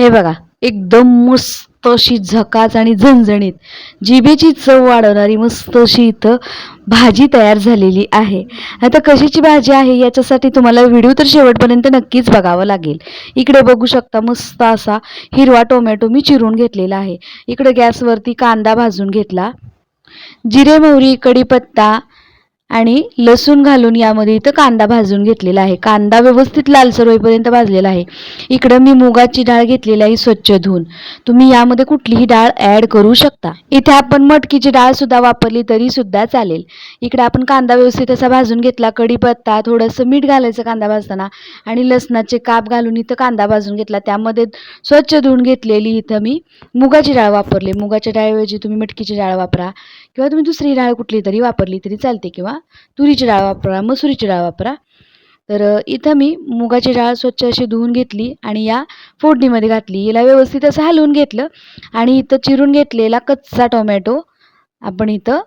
हे बघा एकदम मस्त अशी झकाच आणि झणझणीत जिभेची चव वाढवणारी मस्त अशी इथं भाजी तयार झालेली आहे. आता कशाची भाजी आहे याच्यासाठी तुम्हाला व्हिडिओ तर शेवटपर्यंत नक्कीच बघावं लागेल. इकडे बघू शकता मस्त असा हिरवा टोमॅटो मी चिरून घेतलेला आहे. इकडे गॅसवरती कांदा भाजून घेतला. जिरे मोहरी कढीपत्ता आणि लसूण घालून यामध्ये इथं कांदा भाजून घेतलेला आहे. कांदा व्यवस्थित लालसर होईपर्यंत भाजलेला आहे. इकडं मी मुगाची डाळ घेतलेली आहे स्वच्छ धुवून. तुम्ही यामध्ये कुठलीही डाळ ॲड करू शकता. इथे आपण मटकीची डाळ सुद्धा वापरली तरी सुद्धा चालेल. इकडे आपण कांदा व्यवस्थित असा भाजून घेतला. कढीपत्ता थोडंसं मीठ घालायचं कांदा भाजताना आणि लसणाचे काप घालून इथं कांदा भाजून घेतला. त्यामध्ये स्वच्छ धुवून घेतलेली इथं मी मुगाची डाळ वापरली. मुगाच्या डाळऐवजी तुम्ही मटकीची डाळ वापरा. किंवा तुम्ही दुसरी डाळ कुठली तरी वापरली तरी चालते किंवा तुरीची डाळ वापरा मसुरीची डाळ वापरा. तर इथं मी मुगाची डाळ स्वच्छ अशी धुवून घेतली आणि या फोडणीमध्ये घातली. याला व्यवस्थित असं हलवून घेतलं आणि इथं चिरून घेतलेला कच्चा टोमॅटो आपण इथं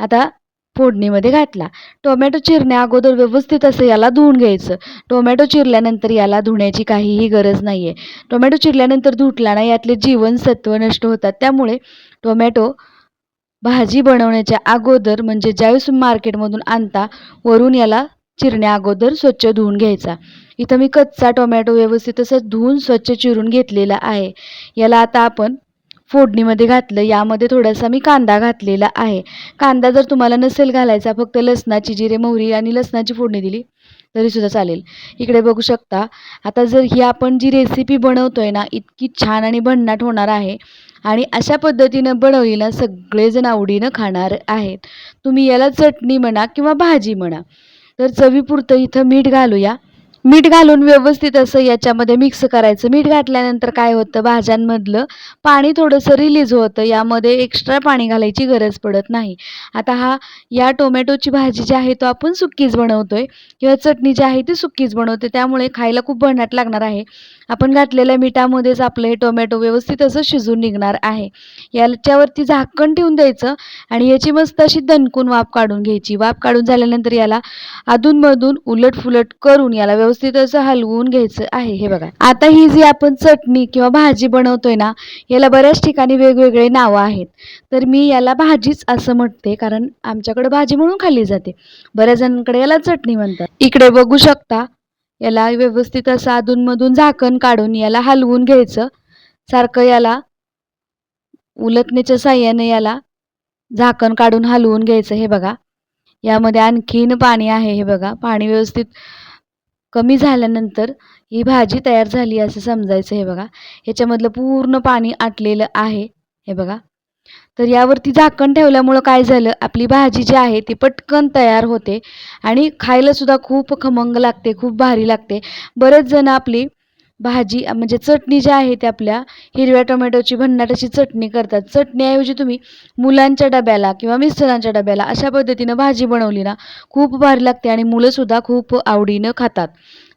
आता फोडणीमध्ये घातला. टोमॅटो चिरण्या अगोदर व्यवस्थित असं याला धुवून घ्यायचं. टोमॅटो चिरल्यानंतर याला धुण्याची काहीही गरज नाही आहे टोमॅटो चिरल्यानंतर धुतला ना यातले जीवनसत्व नष्ट होतात. त्यामुळे टोमॅटो भाजी बनवण्याच्या अगोदर म्हणजे ज्यावेळेस मार्केटमधून आणता वरून याला चिरण्या अगोदर स्वच्छ धुवून घ्यायचा. इथं मी कच्चा टोमॅटो व्यवस्थित असं धुवून स्वच्छ चिरून घेतलेला आहे. याला आता आपण फोडणीमध्ये घातलं यामध्ये थोडासा मी कांदा घातलेला आहे. कांदा जर तुम्हाला नसेल घालायचा फक्त लसणाची जिरे मोहरी आणि लसणाची फोडणी दिली तरीसुद्धा चालेल. इकडे बघू शकता आता जर ही आपण जी रेसिपी बनवतोय ना इतकी छान आणि भन्नाट होणार आहे. आणि अशा पद्धतीनं बनवलेला सगळेजण आवडीनं खाणार आहेत. तुम्ही याला चटणी म्हणा किंवा भाजी म्हणा. तर चवीपुरतं इथं मीठ घालूया. मीठ घालून व्यवस्थित असं याच्यामध्ये मिक्स करायचं. मीठ घातल्यानंतर काय होतं? भाज्यांमधलं पाणी थोडंसं रिलीज होतं. यामध्ये एक्स्ट्रा पाणी घालायची गरज पडत नाही. आता हा या टोमॅटोची भाजी जी आहे तो आपण सुक्कीच बनवतोय. किंवा चटणी जी आहे ती सुक्कीच बनवते त्यामुळे खायला खूप भन्नाट लागणार आहे. आपण घातलेल्या मिठामध्येच आपलं हे टोमॅटो व्यवस्थित असं शिजून निघणार आहे. याच्यावरती झाकण ठेवून द्यायचं आणि याची मस्त अशी दणकून वाफ काढून घ्यायची. वाफ काढून झाल्यानंतर याला अधूनमधून उलटफुलट करून याला व्यवस्थित असं हलवून घ्यायचं आहे. हे बघा. आता ही जी आपण चटणी किंवा भाजी बनवतोय ना याला बऱ्याच ठिकाणी वेगवेगळे नावं आहेत. तर मी याला भाजीच असं म्हणते कारण आमच्याकडे भाजी म्हणून खाल्ली जाते. बऱ्याच जणांकडे याला चटणी म्हणतात. इकडे बघू शकता याला व्यवस्थित असं अधूनमधून झाकण काढून याला हलवून घ्यायचं. सारखं याला उलटणीच्या साह्याने याला झाकण काढून हलवून घ्यायचं हे बघा. यामध्ये आणखीन पाणी आहे हे बघा. पाणी व्यवस्थित कमी झाल्यानंतर ही भाजी तयार झाली असं समजायचं हे बघा. ह्याच्यामधलं पूर्ण पाणी आटलेलं आहे हे बघा. तर यावरती झाकण ठेवल्यामुळं काय झालं? आपली भाजी जी आहे ती पटकन तयार होते आणि खायलासुद्धा खूप खमंग लागते खूप भारी लागते. बरेच जण आपली भाजी म्हणजे चटणी जी आहे ती आपल्या हिरव्या टोमॅटोची भन्नाट अशी चटणी करतात. चटणीऐवजी तुम्ही मुलांच्या डब्याला किंवा मिस्टरांच्या डब्याला अशा पद्धतीनं भाजी बनवली ना खूप भारी लागते आणि मुलंसुद्धा खूप आवडीनं खातात.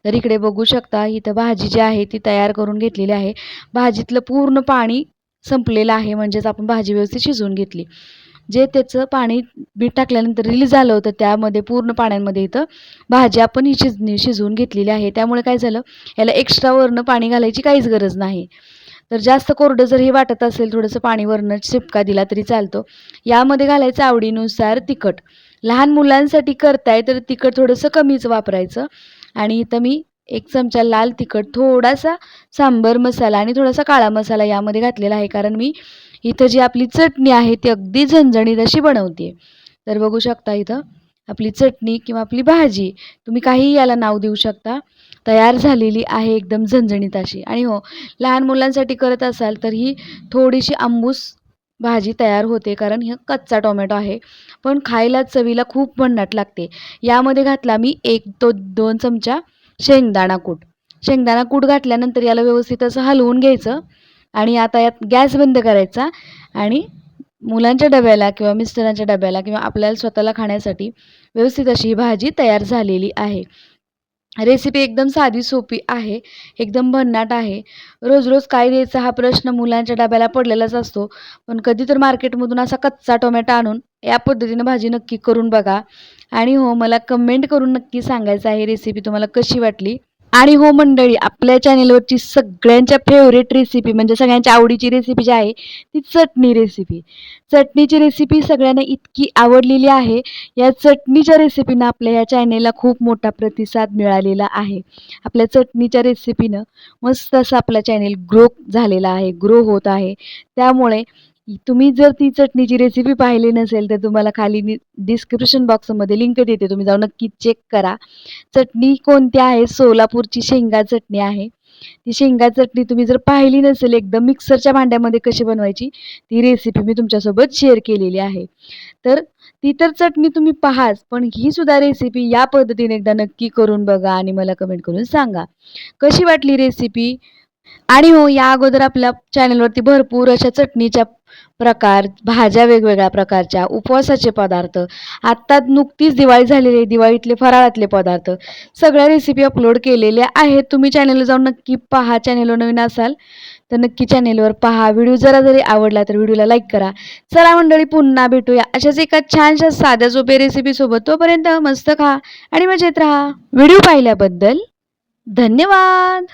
तर इकडे बघू शकता इथं भाजी जी आहे ती तयार करून घेतलेली आहे. भाजीतलं पूर्ण पाणी संपलेलं आहे म्हणजेच आपण भाजी व्यवस्थित शिजवून घेतली. जे त्याचं पाणी बीट टाकल्यानंतर रिलीज झालं होतं त्यामध्ये पूर्ण पाण्यामध्ये इथं भाजी आपण ही शिजणी शिजवून घेतलेली आहे. त्यामुळे काय झालं याला एक्स्ट्रा वरनं पाणी घालायची काहीच गरज नाही. तर जास्त कोरडं जर हे वाटत असेल थोडंसं पाणी वरनं शिपका दिला तरी चालतो. यामध्ये घालायचं आवडीनुसार तिखट. लहान मुलांसाठी करताय तर तिखट थोडंसं कमीच वापरायचं. आणि इथं मी एक चमचा लाल तिखट थोडासा सांबर मसाला आणि थोडासा काळा मसाला यामध्ये घातलेला आहे. कारण मी इथं जी आपली चटणी आहे ती अगदी झणझणीत अशी बनवते. तर बघू शकता इथं आपली चटणी किंवा आपली भाजी तुम्ही काहीही याला नाव देऊ शकता. तयार झालेली आहे एकदम झणझणीत अशी. आणि हो लहान मुलांसाठी करत असाल तर ही थोडीशी आंबूस भाजी तयार होते. कारण हे कच्चा टोमॅटो आहे. पण खायला चवीला खूप भन्नाट लागते. यामध्ये घातला मी एक तो दोन चमचा शेंगदाणा कूट शेंगदाणा कूट घातल्यानंतर याला व्यवस्थित असं हलवून घ्यायचं आणि आता यात गॅस बंद करायचा आणि मुलांच्या डब्याला किंवा मिस्टरांच्या डब्याला किंवा आपल्याला स्वतःला खाण्यासाठी व्यवस्थित अशी ही भाजी तयार झालेली आहे. रेसिपी एकदम साधी सोपी आहे एकदम भन्नाट आहे. रोज रोज काय द्यायचा हा प्रश्न मुलांच्या डब्याला पडलेलाच असतो. पण कधी तर मार्केटमधून असा कच्चा टोमॅटो आणून या पद्धतीनं भाजी नक्की करून बघा. आणि हो मला कमेंट करून नक्की सांगायचं आहे रेसिपी तुम्हाला कशी वाटली. आणि हो मंडळी आपल्या चॅनेलवरची सगळ्यांच्या फेवरेट रेसिपी म्हणजे सगळ्यांच्या आवडीची रेसिपी जी आहे ती चटणी रेसिपी चटणीची रेसिपी सगळ्यांना इतकी आवडलेली आहे. या चटणीच्या रेसिपीनं आपल्या या चॅनेलला खूप मोठा प्रतिसाद मिळालेला आहे. आपल्या चटणीच्या रेसिपीनं मस्त असं आपला चॅनेल ग्रो झालेला आहे ग्रो होत आहे. त्यामुळे तुम्ही जर ती चटणीची रेसिपी पाहिली नसेल तर तुम्हाला खाली नि डिस्क्रिप्शन बॉक्समध्ये लिंक देते. तुम्ही जाऊन नक्की चेक करा. चटणी कोणती आहे? सोलापूरची शेंगा चटणी आहे. ती शेंगा चटणी तुम्ही जर पाहिली नसेल एकदम मिक्सरच्या भांड्यामध्ये कशी बनवायची ती रेसिपी मी तुमच्यासोबत शेअर केलेली आहे. तर ती तर चटणी तुम्ही पहाच पण ही सुद्धा रेसिपी या पद्धतीने एकदा नक्की करून बघा आणि मला कमेंट करून सांगा. कशी वाटली रेसिपी आणि हो या अगोदर आपल्या चॅनलवरती भरपूर अशा चटणीच्या प्रकार भाज्या वेगवेगळ्या प्रकारच्या उपवासाचे पदार्थ आत्ता नुकतीच दिवाळी झालेली आहे दिवाळीतले फराळातले पदार्थ सगळ्या रेसिपी अपलोड केलेल्या आहेत. तुम्ही चॅनलला जाऊन नक्की पहा चॅनलवर नवीन असाल तर नक्की चॅनेलवर पहा. व्हिडिओ जरा जरी आवडला तर व्हिडिओला लाईक करा. चला मंडळी पुन्हा भेटूया. अशाच एका छानशा साध्या सोप्या रेसिपीसोबत तोपर्यंत मस्त खा आणि मजेत राहा. व्हिडिओ पाहिल्याबद्दल धन्यवाद!